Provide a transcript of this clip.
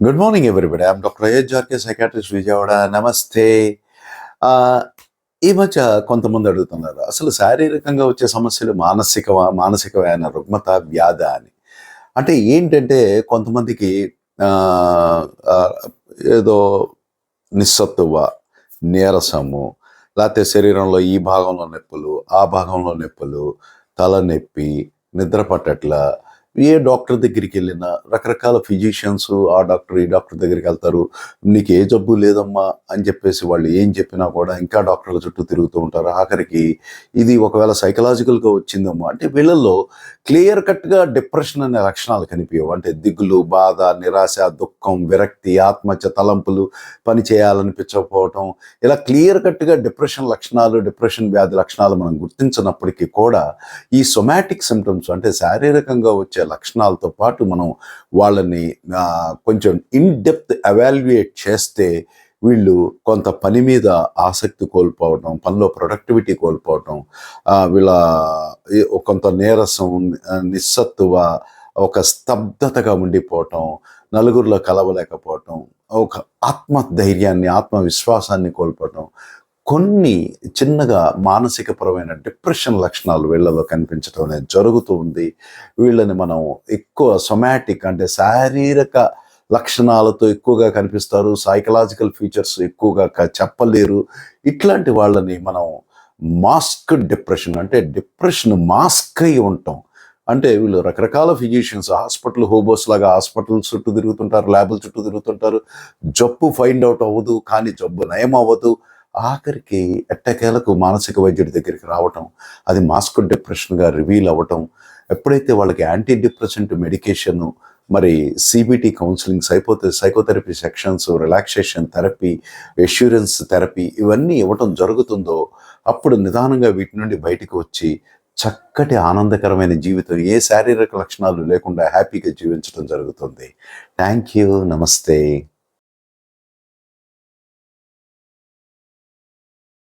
Good morning everybody I'm doctor H RK psychiatrist Vijayawada నమస్తే ఈ మధ్య కొంతమంది అడుగుతున్నారు అసలు శారీరకంగా వచ్చే సమస్యలు మానసిక మానసికమైన రుగ్మత వ్యాధ అని? అంటే ఏంటంటే కొంతమందికి ఏదో నిస్సత్తువ నీరసము లేకపోతే శరీరంలో ఈ భాగంలో నొప్పులు ఆ భాగంలో నొప్పులు తలనొప్పి నిద్ర పట్టట్ల ఏ డాక్టర్ దగ్గరికి వెళ్ళినా రకరకాల ఫిజిషియన్స్ ఆ డాక్టర్ ఈ డాక్టర్ దగ్గరికి వెళ్తారు నీకు ఏ జబ్బు లేదమ్మా అని చెప్పేసి వాళ్ళు ఏం చెప్పినా కూడా ఇంకా డాక్టర్ల చుట్టూ తిరుగుతూ ఉంటారు. ఆఖరికి ఇది ఒకవేళ సైకలాజికల్గా వచ్చిందమ్మా అంటే వీళ్ళల్లో క్లియర్ కట్గా డిప్రెషన్ అనే లక్షణాలు కనిపించవు. అంటే దిగులు బాధ నిరాశ దుఃఖం విరక్తి ఆత్మహత్య తలంపులు పని చేయాలనిపించకపోవటం ఇలా క్లియర్ కట్గా డిప్రెషన్ లక్షణాలు డిప్రెషన్ వ్యాధి లక్షణాలు మనం గుర్తించినప్పటికీ కూడా ఈ సొమాటిక్ సిమ్టమ్స్ అంటే శారీరకంగా వచ్చే లక్షణాలతో పాటు మనం వాళ్ళని కొంచెం ఇన్ డెప్త్ అవాల్యుయేట్ చేస్తే వీళ్ళు కొంత పని మీద ఆసక్తి కోల్పోవటం పనిలో ప్రొడక్టివిటీ కోల్పోవటం వీళ్ళ కొంత నీరసం నిస్సత్తువ ఒక స్తబ్దతగా ఉండిపోవటం నలుగురిలో కలవలేకపోవటం ఒక ఆత్మధైర్యాన్ని ఆత్మవిశ్వాసాన్ని కోల్పోవటం కొన్ని చిన్నగా మానసికపరమైన డిప్రెషన్ లక్షణాలు వీళ్ళలో కనిపించడం అనేది జరుగుతూ ఉంది. వీళ్ళని మనం ఎక్కువ సొమాటిక్ అంటే శారీరక లక్షణాలతో ఎక్కువగా కనిపిస్తారు. సైకలాజికల్ ఫీచర్స్ ఎక్కువగా చెప్పలేరు. ఇట్లాంటి వాళ్ళని మనం మాస్క్ డిప్రెషన్ అంటే డిప్రెషన్ మాస్క్ అయి ఉంటాం. అంటే వీళ్ళు రకరకాల ఫిజిషియన్స్ హాస్పిటల్ హోబోస్ లాగా హాస్పిటల్ చుట్టూ తిరుగుతుంటారు ల్యాబుల చుట్టూ తిరుగుతుంటారు. జబ్బు ఫైండ్ అవుట్ అవ్వదు కానీ జబ్బు నయం అవ్వదు ఆఖరికి ఎట్టకేలకు మానసిక వైద్యుడి దగ్గరికి రావటం అది మాస్క్ డిప్రెషన్గా రివీల్ అవ్వటం ఎప్పుడైతే వాళ్ళకి యాంటీ డిప్రెసెంట్ మెడికేషన్ మరి CBT counselling సైపోతే psychotherapy sections relaxation therapy assurance therapy ఇవన్నీ ఇవ్వటం జరుగుతుందో అప్పుడు నిదానంగా వీటి నుండి బయటకు వచ్చి చక్కటి ఆనందకరమైన జీవితం ఏ శారీరక లక్షణాలు లేకుండా హ్యాపీగా జీవించడం జరుగుతుంది. Thank you. నమస్తే.